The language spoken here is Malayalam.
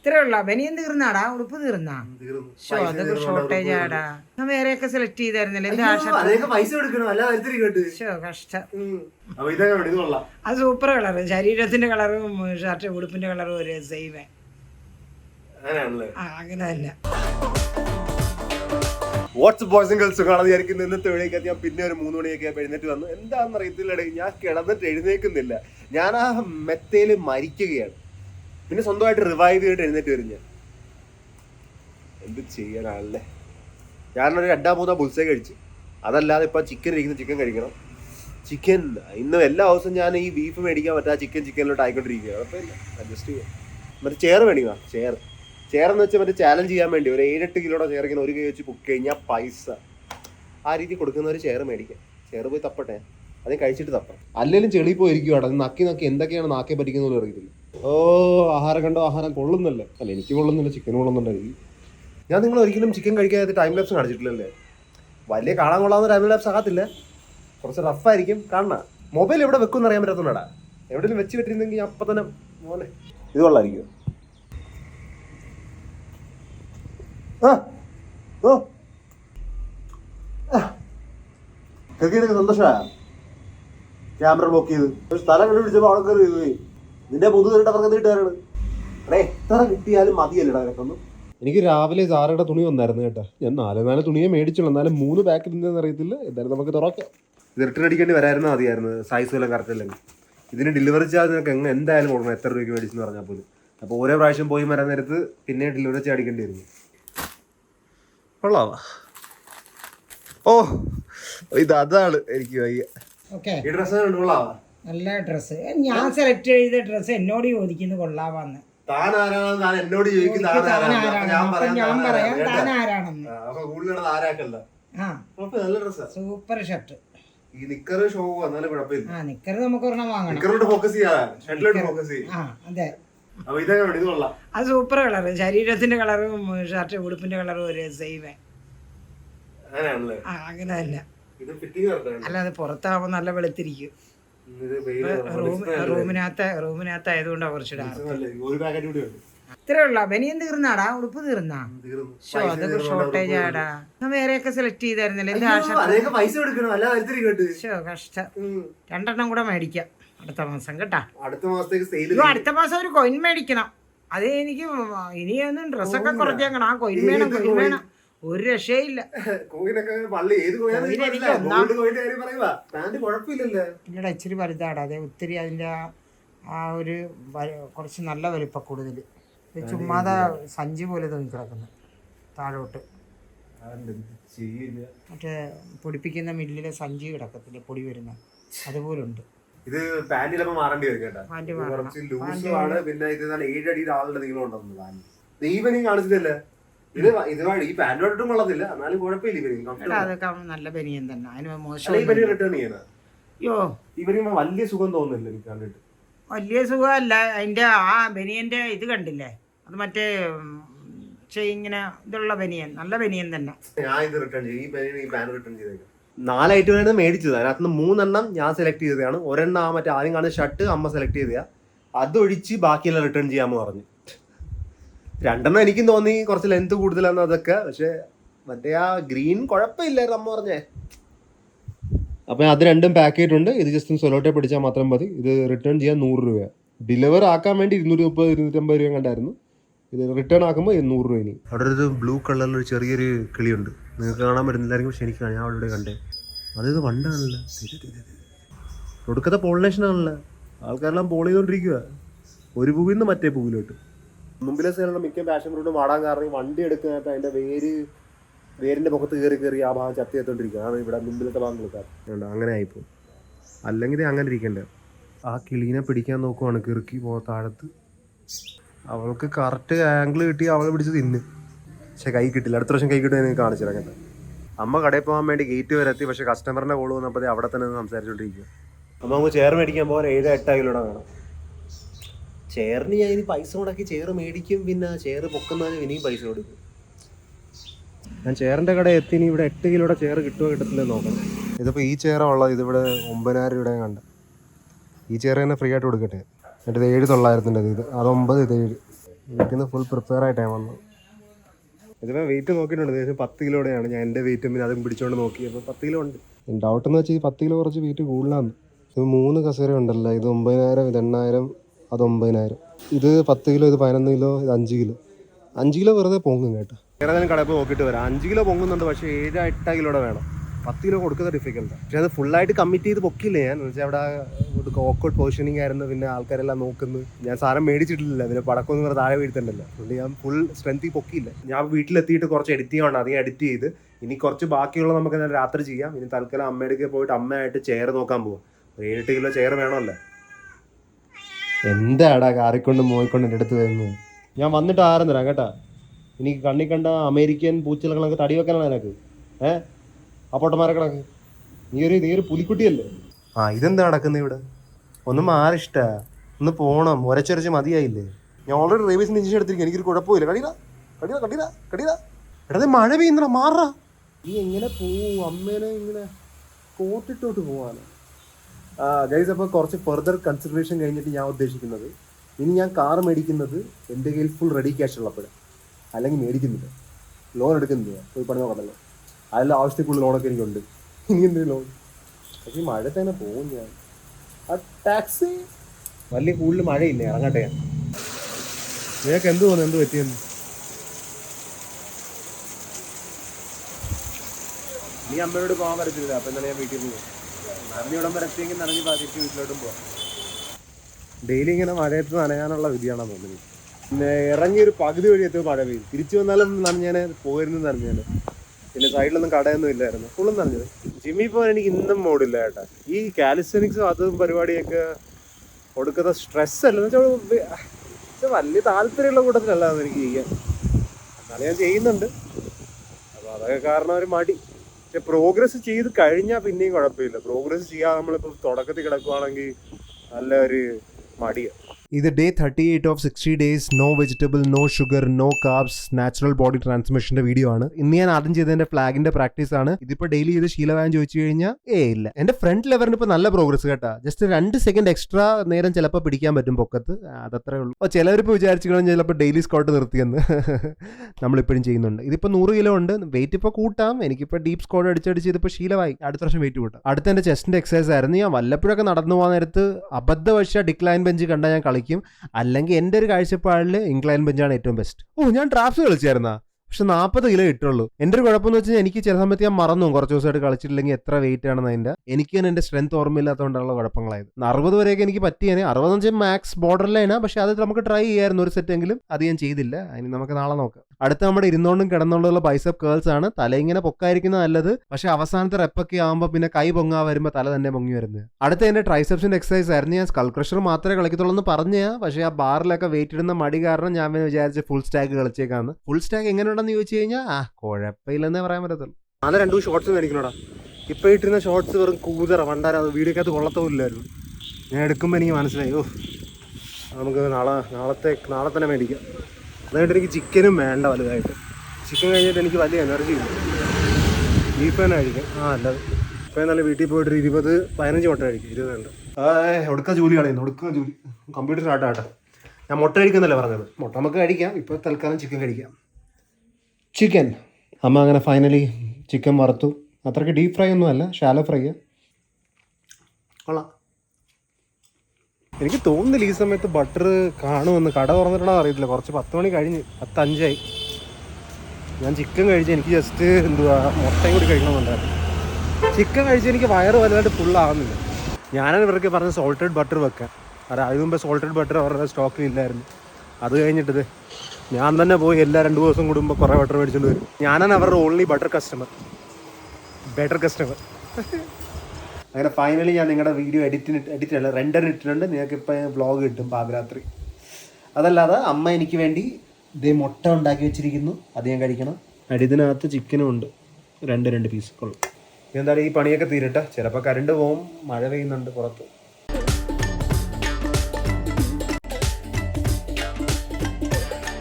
ഇത്രേ ഉള്ള ബനിയൻ തീർന്നാടാ? ഉടുപ്പ് തീർന്നാ. ഷോ അതൊക്കെ ഷോർട്ടേജ് ആടാ. ഞാൻ വേറെയൊക്കെ സെലക്ട് ചെയ്തായിരുന്നല്ലേ? ഷോ കഷ്ടം. അത് സൂപ്പർ കളർ. ശരീരത്തിന്റെ കളറും ഷർട്ട് ഉടുപ്പിന്റെ കളറും ഒരു സെയിമേ അങ്ങനെ തന്നെ. വാട്സ് ബോയ്സും ഗേൾസും കാണാൻ വിചാരിക്കുന്ന. ഇന്നത്തെ വീടേക്ക് ഞാൻ പിന്നെ ഒരു മൂന്ന് മണിയൊക്കെ എഴുന്നേറ്റ് വന്നു. എന്താണെന്ന് അറിയത്തില്ല ഞാൻ കിടന്നിട്ട് എഴുന്നേൽക്കുന്നില്ല ഞാൻ ആ മെത്തയിൽ മരിക്കുകയാണ്. പിന്നെ സ്വന്തമായിട്ട് റിവൈവ് ചെയ്തിട്ട് എഴുന്നേറ്റ് വരും ഞാൻ. എന്ത് ചെയ്യാനാണല്ലേ? ഞാനൊരു രണ്ടാം മൂന്നാം ബുൾസേ കഴിച്ചു. അതല്ലാതെ ഇപ്പം ചിക്കൻ ഇരിക്കുന്ന ചിക്കൻ കഴിക്കണം. ചിക്കൻ ഇന്ന് എല്ലാ ദിവസവും ഞാൻ ഈ ബീഫ് മേടിക്കാൻ പറ്റാ ചിക്കൻ ചിക്കനിലോട്ട് ആയിക്കൊണ്ടിരിക്കുകയാണ്. അപ്പോൾ അഡ്ജസ്റ്റ് ചെയ്യാം. മറ്റേ ചെയർ മേടിക്കുക ചെയർ ചെയർ എന്ന് വെച്ചാൽ മറ്റേ ചാലഞ്ച് ചെയ്യാൻ വേണ്ടി ഒരു ഏഴെട്ട് കിലോയുടെ ചെയർ ഇങ്ങനെ ഒരു കൈ വെച്ച് ബുക്ക് കഴിഞ്ഞാൽ പൈസ. ആ രീതി കൊടുക്കുന്ന ഒരു ചെയർ മേടിക്കാം ചെയർ പോയി തപ്പട്ടെ. അത് കഴിച്ചിട്ട് തപ്പാം അല്ലെങ്കിലും ചെളി പോയിരിക്കുവാണ് നക്കി നക്കി എന്തൊക്കെയാണ് നാക്കെ പറ്റിക്കുന്നത് അറിയത്തില്ല. ഓ ആഹാരം കണ്ടോ? ആഹാരം കൊള്ളുന്നല്ലേ? അല്ല എനിക്ക് കൊള്ളുന്നില്ല ചിക്കൻ കൊള്ളുന്നുണ്ടായിരിക്കും. ഞാൻ നിങ്ങൾ ഒരിക്കലും ചിക്കൻ കഴിക്കാതെ ടൈം ലാപ്സ് കാണിച്ചിട്ടില്ലല്ലേ? വലിയ കാണാൻ കൊള്ളാവുന്ന ടൈം ലാപ്സ് ആകത്തില്ല. കുറച്ച് റഫായിരിക്കും കാണണ. മൊബൈൽ എവിടെ വെക്കും അറിയാൻ പറ്റാത്തതുകൊണ്ടാ എവിടെയെങ്കിലും വെച്ച് വിട്ടിരുന്നെങ്കിൽ അപ്പം തന്നെ മോനെ. ഇത് കൊള്ളായിരിക്കും. ആ ഓ. ക്യാമറ ബ്ലോക്ക് ചെയ്ത്. ഒരു സ്ഥലം കണ്ടുപിടിച്ചപ്പോൾ കയറി പോയി. നിന്റെ മുതു കയറിട്ട് പറഞ്ഞത് കിട്ടുകാരാണ്? അടേ എത്ര കിട്ടിയാലും മതിയല്ലടാ നിനക്കൊന്നും എനിക്ക് രാവിലെ സാറയുടെ തുണി വന്നായിരുന്നു കേട്ടോ. ഞാൻ നാല് നാല് തുണിയെ മേടിച്ചുള്ളൂ. എന്നാലും മൂന്ന് പാക്ക് എന്തെന്ന് അറിയത്തില്ല. എന്തായാലും നമുക്ക് തുറക്കാം. ഇത് റിട്ടേൺ അടിക്കേണ്ടി വരായിരുന്നു മതിയായിരുന്നു. സൈസ് എല്ലാം കറക്റ്റ് അല്ലെങ്കിൽ ഇതിന് ഡെലിവറി ചാർജ് നിങ്ങൾക്ക് എങ്ങനെ എന്തായാലും കൊടുക്കണം. എത്ര രൂപയ്ക്ക് മേടിച്ചെന്ന് പറഞ്ഞാൽ പോലും. അപ്പോൾ ഓരോ പ്രാവശ്യം പോയി വരാൻ നേരത്ത് പിന്നെ ഡെലിവറി ചാർജ് അടിക്കേണ്ടി വരുന്നു കൊള്ളാവാ ഓ ഇത് അതാണ് എനിക്ക് വയ്യ. ഓക്കെ ഈ ഡ്രസ്സ് കൊള്ളാവാ നല്ല ഡ്രസ്സ് ഞാൻ സെലക്ട് ചെയ്ത ഡ്രസ്സ് എന്നോട് ചോദിക്കുന്നു കൊള്ളാവാന്ന്. താൻ ആരാണെന്ന് താൻ എന്നോട് ചോദിക്കും താൻ താൻ ആരാണെന്ന്. അപ്പൊ ആരാണ് ഞാൻ അപ്പൊ പറയാം ഞാൻ താൻ പറയാം ആരാണ്. താൻ കേട്ടോ? ആരാണെന്ന്. ആ, അപ്പൊ കൂടുതൽ ആരാക്കല്ല ആ. കുഴപ്പമില്ല നല്ല ഡ്രസ്സാ സൂപ്പർ ഷർട്ട് ഈ നിക്കർ ഷോ എന്നാലും കുഴപ്പമില്ല. ആ നിക്കർ നമുക്ക് ഒരെണ്ണം വാങ്ങണം. നിക്കറിലോട്ട് ഫോക്കസ് ചെയ്യാതെ ഷർട്ടിലോട്ട് ഫോക്കസ് ചെയ്യും. ആ അതെ. അപ്പൊ ഇതൊക്കെ ഇത് കൊള്ളാം. അത് സൂപ്പർ കളർ ശരീരത്തിന്റെ കളറും ഷർട്ട് ഉടുപ്പിന്റെ കളറും ഒരു സെയിമേ അങ്ങനെയാണല്ലേ? ആ അങ്ങനെ തന്നെ ഇത് ഫിറ്റിംഗ് അല്ലാതെ പുറത്താവുമ്പോൾ നല്ല വെളുത്തിരിക്കും. റൂമിനകത്ത് റൂമിനകത്ത് ആയതുകൊണ്ട് കുറച്ച് ഇത്രേ ഉള്ള. ബനിയൻ തീർന്നാടാ? ഉടുപ്പ് തീർന്നാ? ഷോ അതൊക്കെ ഷോർട്ടേജ് ആടാ. വേറെയൊക്കെ സെലക്ട് ചെയ്തായിരുന്നല്ലേ? ഷോ കഷ്ടം. രണ്ടെണ്ണം കൂടെ മേടിക്കാം അടുത്ത മാസം കേട്ടാ? അടുത്ത മാസത്തേക്ക് അടുത്ത മാസം ഒരു കൊയിൻ മേടിക്കണം. അത് എനിക്ക് ഇനിയൊന്നും ഡ്രസ്സൊക്കെ കുറച്ചേക്കണം ആ കൊയിൻ വേണം കൊയിൻ വേണം. ഒരു രക്ഷയില്ല. പിന്നീട് ഇച്ചിരി വലുതാടാ. അതെ ഒത്തിരി അതിന്റെ ആ- ഒരു കുറച്ച് നല്ല വലിപ്പ കൂടുതൽ. ചുമ്മാത സഞ്ചി പോലെ തോന്നി കിടക്കുന്നു. താഴോട്ട്. മറ്റേ പൊടിപ്പിക്കുന്ന മില്ലിലെ സഞ്ചി കിടക്കത്തില്ല പൊടി വരുന്ന. അതുപോലെ ഉണ്ട് ഇത് പാന്റ് മാറേണ്ടി വരും കേട്ടോ. കുറച്ച് ലൂസും ആണ് പിന്നെ ഇത് ഏഴടി ആളുടെ നീളം ഉണ്ടെന്ന് പാന്റ്. ദൈവനെയും കാണിച്ചിട്ടല്ലേ? ഇത് ഈ എന്നാലും കുഴപ്പമില്ല. അതൊക്കെ നല്ല ബനിയൻ തന്നെ. അതിന് മോശം റിട്ടേൺ വലിയ സുഖം തോന്നുന്നില്ല എനിക്ക് കണ്ടിട്ട്. വലിയ സുഖമല്ല. അതിന്റെ ആ ബനിയന്റെ ഇത് കണ്ടില്ലേ? അത് മറ്റേ ഇങ്ങനെ ഇതുള്ള ബനിയൻ. നല്ല ബനിയൻ തന്നെ. ഞാൻ ഇത് റിട്ടേൺ ചെയ്യും. ഈ ഈ റിട്ടേൺ ചെയ്തേക്കാം. നാല് മേടിച്ചത്. അതിനകത്ത് നിന്ന് മൂന്നെണ്ണം ഞാൻ സെലക്ട് ചെയ്തതാണ്. ഒരെണ്ണം ആ മറ്റേ ആദ്യം കാണുന്ന ഷർട്ട് അമ്മ സെലക്ട് ചെയ്തതാണ് അതൊഴിച്ച് ബാക്കിയെല്ലാം റിട്ടേൺ ചെയ്യാമെന്ന് പറഞ്ഞു. രണ്ടെണ്ണം എനിക്കും തോന്നി കുറച്ച് ലെങ്ത് കൂടുതലാണ് അതൊക്കെ. പക്ഷെ മറ്റേ ആ ഗ്രീൻ കുഴപ്പമില്ലായിരുന്നു അമ്മ പറഞ്ഞേ. അപ്പം അത് രണ്ടും പാക്ക് ചെയ്തിട്ടുണ്ട്. ഇത് ജസ്റ്റ് സൊലോട്ടെ പിടിച്ചാൽ മാത്രം മതി. ഇത് റിട്ടേൺ ചെയ്യാൻ നൂറ് രൂപ ഡെലിവർ ആക്കാൻ വേണ്ടി ഇരുന്നൂറ്റി മുപ്പത് ഇരുന്നൂറ്റമ്പത് രൂപ കണ്ടായിരുന്നു. ഇത് റിട്ടേൺ ആക്കുമ്പോൾ നൂറ് രൂപ ഇനി. അവിടെ ഒരു ബ്ലൂ കളറിൽ ഒരു ചെറിയൊരു കിളിയുണ്ട്. നിങ്ങൾക്ക് കാണാൻ പറ്റുന്നില്ലായിരിക്കും പക്ഷെ എനിക്ക് ഞാൻ അവിടെ കണ്ടേ. അതായത് വണ്ടാണല്ലോ. ഒടുക്കത്തെ പോളിനേഷൻ ആണല്ലോ. ആൾക്കാരെല്ലാം പോൾ ചെയ്തുകൊണ്ടിരിക്കുക ഒരു പൂവിൽ നിന്ന് മറ്റേ പൂവിലോട്ട്. മുമ്പിലെ സൈഡിലുള്ള മിക്ക പാഷൻ ഫ്രൂട്ടും വാടാൻ കാരണം ഈ വണ്ടി എടുക്കാനായിട്ട് അതിന്റെ വേര് വേരിന്റെ മുഖത്ത് കയറി കയറി ആ ഭാഗം ചത്തി എത്തോണ്ടിരിക്കുക അതാണ് ഇവിടെ മുമ്പിലത്തെ ഭാഗം കൊടുക്കാറുണ്ട് അങ്ങനെ ആയിപ്പോ അല്ലെങ്കിൽ അങ്ങനെ ഇരിക്കണ്ടേ? ആ കിളീനെ പിടിക്കാൻ നോക്കുവാണ് കിറുക്കി പോ താഴത്ത്. അവൾക്ക് കറക്റ്റ് ആംഗിൾ കിട്ടി അവൾ പിടിച്ച് തിന്ന്. പക്ഷെ കൈ കിട്ടില്ല. അടുത്ത പ്രാവശ്യം കൈ കിട്ടുമെന്ന് എനിക്ക് കാണിച്ചിറങ്ങട്ടെ അമ്മ കടയിൽ പോകാൻ വേണ്ടി ഗേറ്റ് വരെ എത്തി. പക്ഷെ കസ്റ്റമറിന്റെ കോൾ വന്നപ്പോൾ അവിടെ തന്നെ സംസാരിച്ചോണ്ടിരിക്കുക. അപ്പൊ നമുക്ക് ചെയർ മേടിക്കാൻ പോകാൻ ഏഴ് എട്ട് കിലോടെ വേണം. ചെയറിന് ഞാൻ ഇനി പൈസ മുടക്കി ചെയർ മേടിക്കും പിന്നെ ചെയർ പൊക്കുന്നതിന് ഇനിയും പൈസ കൊടുക്കും. ഞാൻ ചെയറിന്റെ കട എത്തി ഇനി ഇവിടെ എട്ട് കിലോയുടെ ചെയർ കിട്ടുമോ കിട്ടത്തില്ല നോക്കണം. ഇതിപ്പോൾ ഈ ചെയറാണ് ഉള്ളത് ഇതിവിടെ ഒമ്പതിനായിരം രൂപ കണ്ട. ഈ ചെയർ തന്നെ ഫ്രീ ആയിട്ട് കൊടുക്കട്ടെ. എന്നിട്ട് ഇത് ഏഴ് തൊള്ളായിരത്തിന്റെ ഇത് അത് ഒമ്പത് ഇത് ഏഴ്. വീട്ടിൽ നിന്ന് ഫുൾ പ്രിപ്പയർ ആയിട്ടാണ് വന്നത്. ഇതിപ്പോൾ വെയിറ്റ് നോക്കിയിട്ടുണ്ട് ഏകദേശം പത്ത് കിലോടെയാണ് ഞാൻ എന്റെ വെയിറ്റും പിന്നെ അതും പിടിച്ചുകൊണ്ട് നോക്കി അപ്പോൾ പത്ത് കിലോ ഉണ്ട്. ഡൗട്ട് എന്ന് വെച്ചാൽ ഈ പത്ത് കിലോ കുറച്ച് വെയിറ്റ് കൂടുതലാണ് ഇത് മൂന്ന് കസേര ഉണ്ടല്ലോ ഇത് ഒമ്പതിനായിരം ഇത് എണ്ണായിരം അത് ഒമ്പതിനായിരം ഇത് പത്ത് കിലോ ഇത് പതിനൊന്ന് കിലോ ഇത് അഞ്ച് കിലോ. അഞ്ച് കിലോ വെറുതെ പൊങ്ങും കേട്ടോ. വേറെ ഏതെങ്കിലും കടയിൽ നോക്കിയിട്ട് വരാം. അഞ്ച് കിലോ പൊങ്ങുന്നുണ്ട് പക്ഷേ ഏഴ് എട്ട കിലോയുടെ വേണം. പത്ത് കിലോ കൊടുക്കുന്നത് ഡിഫിക്കൽട്ട് പക്ഷേ അത് ഫുള്ളായിട്ട് കമ്മിറ്റ് ചെയ്ത് പൊക്കില്ലേ ഞാൻ? എന്ന് വെച്ചാൽ അവിടെ ഒരു ഓക്കോട്ട് പൊസിഷനിങ് ആയിരുന്നു പിന്നെ ആൾക്കാരെല്ലാം നോക്കുന്നു. ഞാൻ സാധനം മേടിച്ചിട്ടില്ല പിന്നെ പടക്കമൊന്നും വേറെ താഴെ വീഴ്ത്തണ്ടല്ലോ. അതുകൊണ്ട് ഞാൻ ഫുൾ സ്ട്രെങ്ത് പൊക്കിയില്ല. ഞാൻ വീട്ടിലെത്തിയിട്ട് കുറച്ച് എഡിറ്റ് ചെയ്യണം അധികം എഡിറ്റ് ചെയ്ത്. ഇനി കുറച്ച് ബാക്കിയുള്ള നമുക്ക് ഞാൻ രാത്രി ചെയ്യാം. ഇനി തൽക്കാലം അമ്മയുടെ പോയിട്ട് അമ്മയായിട്ട് ചെയർ നോക്കാൻ ഒരു ഏഴെട്ട് കിലോ ചെയർ വേണമല്ലേ. എന്താടാ കാറിക്കൊണ്ട് മോയിക്കൊണ്ട് എന്റെ അടുത്ത് വരുന്നത്? ഞാൻ വന്നിട്ട് ആരം തരാം കേട്ടാ. എനിക്ക് കണ്ണി കണ്ട അമേരിക്കൻ പൂച്ചകളൊക്കെ തടി വെക്കാനാണ് നിനക്ക്. ഏ? അപ്പോട്ടന്മാരെ പൊട്ടന്മാരെ കണക്ക് നീ ഒരു നീ ഒരു പുലിക്കുട്ടിയല്ലേ? ആ ഇതെന്താ നടക്കുന്നത് ഇവിടെ? ഒന്നും ആരിഷ്ട ഒന്ന് പോണം. ഒരച്ചൊരച്ച് മതിയായില്ലേ? ഞാൻ ഓൾറെഡി റേബീസിന് ഇഞ്ചക്ഷൻ എടുത്തിരിക്കും എനിക്കൊരു കുഴപ്പമില്ല. കടീല കടീല കടീല കടീല എടാ മഴ പെയ്യുന്നടാ. മാറാ നീ എങ്ങനെ പോവും? അമ്മേനെ ഇങ്ങനെ കോട്ടിട്ടോട്ട് പോവാണ് ഗൈസ് അപ്പോൾ കുറച്ച് ഫെർദർ കൺസിഡറേഷൻ കഴിഞ്ഞിട്ട് ഞാൻ ഉദ്ദേശിക്കുന്നത് ഇനി ഞാൻ കാർ മേടിക്കുന്നത് എന്റെ കയ്യിൽ ഫുൾ റെഡി ക്യാഷ് ഉള്ളപ്പോഴാണ് അല്ലെങ്കിൽ മേടിക്കുന്നില്ല. ലോൺ എടുക്കുന്നില്ല. പോയി പണി നോക്കണ്ടല്ലോ. അതിൽ ആവശ്യത്തിലുള്ള ലോണൊക്കെ എനിക്കുണ്ട്. ഇനി എന്തൊരു ലോൺ പക്ഷേ ഈ മഴ തന്നെ പോകും ഞാൻ. ആ ടാക്സി വലിയ കൂടുതൽ മഴയില്ല? ഇറങ്ങട്ടെ ഞാൻ. നിനക്ക് എന്ത് തോന്നുന്നു? എന്ത് പറ്റിയെന്ന്? നീ അമ്മയോട് പോകാൻ പറ്റത്തില്ല അപ്പം എന്താണ് ഞാൻ വീട്ടിൽ പോകും ഡെയിലി ഇങ്ങനെ മഴയത്ത് നനയാനുള്ള വിധിയാണെന്ന് തോന്നുന്നു? പിന്നെ ഇറങ്ങിയൊരു പകുതി വഴി എത്തിയ മഴ പെയ്തു. തിരിച്ചു വന്നാലും നനഞ്ഞാന് പോയിരുന്നു നനഞ്ഞാന് പിന്നെ സൈഡിലൊന്നും കടയൊന്നും ഇല്ലായിരുന്നു. ഫുള്ളും നനഞ്ഞത് ജിമ്മി പോകാൻ എനിക്ക് ഇന്നും മൂടില്ല ചേട്ടാ ഈ കാലിസ്റ്റനിക്സും അതും പരിപാടിയൊക്കെ കൊടുക്കുന്ന സ്ട്രെസ് അല്ല. എന്ന് വെച്ചാൽ വലിയ താല്പര്യമുള്ള കൂട്ടത്തിലല്ല എനിക്ക് ചെയ്യാൻ. എന്നാലും ഞാൻ ചെയ്യുന്നുണ്ട്. അപ്പോൾ അതൊക്കെ കാരണം ഒരു മടി. പക്ഷെ പ്രോഗ്രസ് ചെയ്ത് കഴിഞ്ഞാൽ പിന്നെയും കുഴപ്പമില്ല. പ്രോഗ്രസ് ചെയ്യാതെ നമ്മളിപ്പോൾ തുടക്കത്തിൽ കിടക്കുവാണെങ്കിൽ നല്ല ഒരു മടിയാണ് ഇത് day thirty eight of sixty days no vegetable no sugar no carbs natural body ട്രാൻസ്മിഷന്റെ video ആണ്. ഇന്ന് ഞാൻ ആദ്യം ചെയ്തതിന്റെ ഫ്ലാഗിന്റെ പ്രാക്ടീസ് ആണ്. ഇതിപ്പോ ഡെയിലി ചെയ്ത് ശീലവാൻ ചോദിച്ചു കഴിഞ്ഞാൽ ഏ ഇല്ല. എന്റെ ഫ്രണ്ട് ലെവറിന് ഇപ്പൊ നല്ല പ്രോഗ്രസ് കേട്ടാ. ജസ്റ്റ് രണ്ട് സെക്കൻഡ് എക്സ്ട്രാ നേരം ചിലപ്പോൾ പിടിക്കാൻ പറ്റും പൊക്കത്ത്. അതത്രേ ഉള്ളൂ. അപ്പോൾ ചിലവരിപ്പോൾ വിചാരിച്ചു കഴിഞ്ഞാൽ ചിലപ്പോൾ ഡെയിലി സ്കോട്ട് നിർത്തിയെന്ന്. നമ്മളിപ്പോഴും ചെയ്യുന്നുണ്ട്. ഇതിപ്പോൾ നൂറ് കിലോ ഉണ്ട്. വെയിറ്റ് ഇപ്പോൾ കൂട്ടാം. എനിക്കിപ്പോൾ ഡീപ് സ്കോട്ട് അടിച്ചടിച്ച് ഇതിപ്പോൾ ശീലമായി. അടുത്ത വർഷം വെയിറ്റ് കൂട്ടാം. അടുത്ത എന്റെ ചെസ്റ്റിന്റെ എക്സസൈസ് ആയിരുന്നു. ഞാൻ വല്ലപ്പോഴൊക്കെ നടന്നു പോകാൻ നേരത്ത് അബദ്ധവശ ഡിക്ലൈൻ ബെഞ്ച് കണ്ടാൽ ഞാൻ കളിക്കും അല്ലെങ്കിൽ എന്റെ ഒരു കാഴ്ചപ്പാടിൽ ഇംഗ്ലൈൻ ബെഞ്ചാണ് ഏറ്റവും ബെസ്റ്റ് ഓ ഞാൻ ഡ്രാഫ്റ്റ് കളിച്ചായിരുന്നാ? പക്ഷെ നാൽപ്പത് കിലോ ഇട്ടുള്ളൂ. എന്റെ ഒരു കുഴപ്പമെന്ന് വെച്ചാൽ എനിക്ക് ചില സമയത്ത് ഞാൻ മറന്നു കുറച്ച് ദിവസമായിട്ട് കളിച്ചിട്ടില്ലെങ്കിൽ എത്ര വെയിറ്റ് ആണെന്ന് അതിന്റെ. എനിക്ക് തന്നെ എന്റെ സ്ട്രെങ്ത് ഓർമ്മയില്ലാത്തതുകൊണ്ടുള്ള കുഴപ്പങ്ങളായത്. അറുപത് വരെയൊക്കെ എനിക്ക് പറ്റിയേനെ. വെച്ചാൽ മാക്സ് ബോർഡർ ലൈനാണ് പക്ഷെ അത് നമുക്ക് ട്രൈ ചെയ്യായിരുന്നു ഒരു സെറ്റ് എങ്കിലും. അത് ഞാൻ ചെയ്തില്ല. അതിന് നമുക്ക് നാളെ നോക്കാം. അടുത്ത നമ്മുടെ ഇരുന്നോണ്ടും കിടന്നുകൊണ്ടുള്ള ബൈസപ്പ് കേൾസ് ആണ്. തല ഇങ്ങനെ പൊക്കായിരിക്കുന്ന നല്ലത്. പക്ഷെ അവസാനത്തെ റെപ്പൊക്കെ ആകുമ്പോൾ പിന്നെ കൈ പൊങ്ങാ വരുമ്പോൾ തല തന്നെ പൊങ്ങി വരുന്നത്. അടുത്ത എന്റെ ട്രൈസെപ്സിന്റെ എക്സസൈസ് ആയിരുന്നു. ഞാൻ സ്കൾ ക്രഷർ മാത്രമേ കളിക്കത്തുള്ളൂ എന്ന് പറഞ്ഞാൽ പക്ഷേ ആ ബാറിലൊക്കെ വെയിറ്റ് ഇടുന്ന മടി കാരണം ഞാൻ വിചാരിച്ച് ഫുൾ സ്റ്റാക്ക് കളിച്ചേക്കാന്ന്. ഫുൾ സ്റ്റാക്ക് എങ്ങനെയുണ്ടെന്ന് ചോദിച്ചു കഴിഞ്ഞാൽ ആ കുഴപ്പമില്ലെന്നേ പറയാൻ പറ്റത്തുള്ളൂ. നാളെ രണ്ടു ഷോർട്സ് മേടിക്കണോടാ? ഇപ്പൊ ഇട്ടിരുന്ന ഷോർട്സ് വെറും കൂതറ. വണ്ടാര അത് വീടിക്കകത്ത് കൊള്ളത്തുമില്ലായിരുന്നു ഞാൻ എടുക്കുമ്പോൾ എനിക്ക് മനസ്സിലായി. ഓ നമുക്ക് നാളെ നാളത്തെ നാളെ തന്നെ മേടിക്കാം. അതുകൊണ്ട് എനിക്ക് ചിക്കനും വേണ്ട വലുതായിട്ട്. ചിക്കൻ കഴിഞ്ഞിട്ട് എനിക്ക് വലിയ എനർജി ഇല്ല. ബീഫ് തന്നെ കഴിക്കും. ആ അല്ലത് ഇപ്പം നല്ല വീട്ടിൽ പോയിട്ട് ഒരു ഇരുപത് പതിനഞ്ച് മുട്ട കഴിക്കും ഇരുപത് ഉണ്ട്. ഒടുക്ക ജോലി കളയുന്നു ഒടുക്ക ജോലി. കമ്പ്യൂട്ടർ സ്റ്റാർട്ട് ആട്ടെ ഞാൻ മുട്ട കഴിക്കുന്നല്ലേ പറഞ്ഞത്? മുട്ട നമുക്ക് കഴിക്കാം. ഇപ്പോൾ തൽക്കാലം ചിക്കൻ കഴിക്കാം. ചിക്കൻ. അമ്മ അങ്ങനെ ഫൈനലി ചിക്കൻ വറുത്തു. അത്രയ്ക്ക് ഡീപ്പ് ഫ്രൈ ഒന്നും അല്ല ഷാലോ ഫ്രൈ കൊള്ളാം. എനിക്ക് തോന്നുന്നില്ല ഈ സമയത്ത് ബട്ടർ കാണുമെന്ന്. കട തുറന്നിട്ടുണ്ടോ അറിയത്തില്ല. കുറച്ച് പത്ത് മണി കഴിഞ്ഞ് പത്തഞ്ചായി ഞാൻ ചിക്കൻ കഴിച്ച് എനിക്ക് ജസ്റ്റ് എന്തുവാ മുട്ടയും കൂടി കഴിക്കണമെന്നുണ്ടായിരുന്നു. ചിക്കൻ കഴിച്ച് എനിക്ക് വയറ് വലുതായിട്ട് ഫുള്ളാകുന്നില്ല ഞാനാണ് ഇവർക്ക് പറഞ്ഞ സോൾട്ടഡ് ബട്ടർ വെക്കാൻ. കാരണം അതിന് മുമ്പ് സോൾട്ടഡ് ബട്ടർ അവരുടെ സ്റ്റോക്കിൽ ഇല്ലായിരുന്നു. അത് കഴിഞ്ഞിട്ടത് ഞാൻ തന്നെ പോയി എല്ലാ രണ്ട് ദിവസം കൂടുമ്പോൾ കുറേ ബട്ടർ മേടിച്ചുകൊണ്ട് വരും. ഞാനാണ് അവരുടെ only butter customer better customer അങ്ങനെ ഫൈനലി ഞാൻ നിങ്ങളുടെ വീഡിയോ എഡിറ്റിന് എഡിറ്റ് അല്ല റെൻഡർ ഇട്ടിട്ടുണ്ട്. നിങ്ങൾക്ക് ഇപ്പം വ്ളോഗ് കിട്ടും പാതിരാത്രി. അതല്ലാതെ അമ്മ എനിക്ക് വേണ്ടി ഇതേ മുട്ട ഉണ്ടാക്കി വെച്ചിരിക്കുന്നു. അത് ഞാൻ കഴിക്കണം. അടി ഇതിനകത്ത് ചിക്കനും ഉണ്ട്. രണ്ട് രണ്ട് പീസ് കൊള്ളും എന്തായാലും ഈ പണിയൊക്കെ തീരട്ടെ. ചിലപ്പോൾ കരണ്ട് പോകും മഴ പെയ്യുന്നുണ്ട് പുറത്ത്.